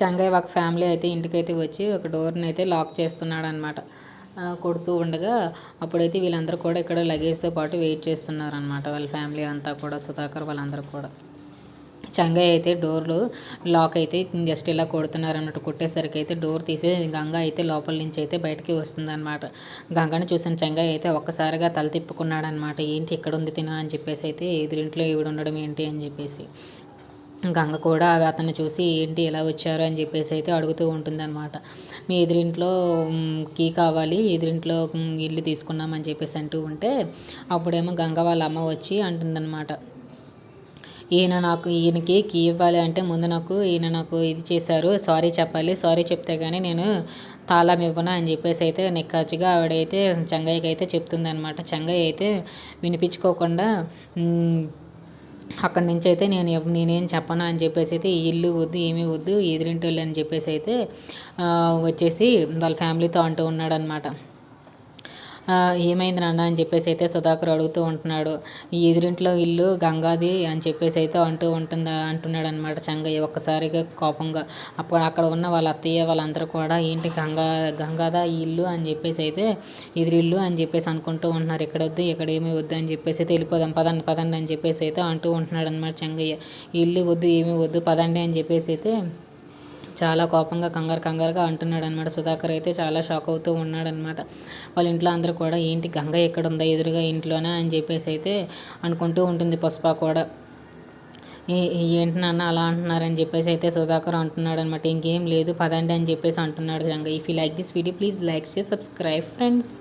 చంగయ్య ఒక ఫ్యామిలీ అయితే ఇంటికైతే వచ్చి ఒక డోర్ని అయితే లాక్ చేస్తున్నాడు అనమాట కొడుతూ ఉండగా అప్పుడైతే వీళ్ళందరూ కూడా ఇక్కడ లగేజ్తో పాటు వెయిట్ చేస్తున్నారనమాట వాళ్ళ ఫ్యామిలీ అంతా కూడా సుధాకర్ వాళ్ళందరూ కూడా. చంగయ్య అయితే డోర్లు లాక్ అయితే జస్ట్ ఇలా కొడుతున్నారు అన్నట్టు కొట్టేసరికి అయితే డోర్ తీసి గంగ అయితే లోపల నుంచి అయితే బయటకి వస్తుందన్నమాట. గంగను చూసిన చంగయ్య అయితే ఒక్కసారిగా తల తిప్పుకున్నాడు అనమాట ఏంటి ఇక్కడ ఉంది తిన అని చెప్పేసి అయితే ఎదురింట్లో ఈవిడ ఉండడం ఏంటి అని చెప్పేసి. గంగ కూడా అతన్ని చూసి ఏంటి ఎలా వచ్చారు అని చెప్పేసి అయితే అడుగుతూ ఉంటుందన్నమాట. మీ ఎదురింట్లో కీ కావాలి ఎదురింట్లో ఇల్లు తీసుకున్నామని చెప్పేసి అంటూ ఉంటే అప్పుడేమో గంగ వాళ్ళ అమ్మ వచ్చి అంటుందన్నమాట. ఈయన నాకు ఈయనకి కీ ఇవ్వాలి అంటే ముందు నాకు ఈయన నాకు ఇది చేశారు సారీ చెప్పాలి సారీ చెప్తే కానీ నేను తాళం ఇవ్వను అని చెప్పేసి అయితే నిక్కాచిగా ఆవిడైతే చంగయ్యకి అయితే చెప్తుందనమాట చంగయ్య అయితే వినిపించుకోకుండా అక్కడి నుంచి అయితే నేను నేనేం చెప్పను అని చెప్పేసి అయితే ఇల్లు వద్దు ఏమీ వద్దు ఎదురింటోళ్ళు అని చెప్పేసి అయితే వచ్చేసి వాళ్ళ ఫ్యామిలీతో అంటూ ఉన్నాడనమాట ఏమైంది నాన్న అని చెప్పేసి అయితే సుధాకర్ అడుగుతూ ఉంటున్నాడు. ఈ ఎదురింట్లో ఇల్లు గంగాది అని చెప్పేసి అయితే అంటూ ఉంటుంది అంటున్నాడు అనమాట చంగయ్య ఒక్కసారిగా కోపంగా. అప్పుడు అక్కడ ఉన్న వాళ్ళ అత్తయ్య వాళ్ళందరూ కూడా ఏంటి గంగా గంగాదా ఈ ఇల్లు అని చెప్పేసి అయితే ఎదురిల్లు అని చెప్పేసి అనుకుంటూ ఉంటున్నారు. ఇక్కడ వద్దు ఇక్కడ ఏమీ వద్దు అని చెప్పేసి అయితే వెళ్ళిపోదాం పదండి పదండి అని చెప్పేసి అయితే అంటూ ఉంటున్నాడు అనమాట చంగయ్య ఇల్లు వద్దు ఏమీ వద్దు పదండి అని చెప్పేసి అయితే చాలా కోపంగా కంగారు కంగారుగా అంటున్నాడు అనమాట సుధాకర్ అయితే చాలా షాక్ అవుతూ ఉన్నాడనమాట వాళ్ళ ఇంట్లో అందరూ కూడా ఏంటి గంగ ఎక్కడ ఉందా ఎదురుగా ఇంట్లోనే? అని చెప్పేసి అయితే అనుకుంటూ ఉంటుంది పుష్ప కూడా. ఏంటి నాన్న అలా అంటున్నారని చెప్పేసి అయితే సుధాకర్ అంటున్నాడు అనమాట ఇంకేం లేదు పదండి అని చెప్పేసి అంటున్నాడు Ganga. If you like this video please like చేసి సబ్స్క్రైబ్ ఫ్రెండ్స్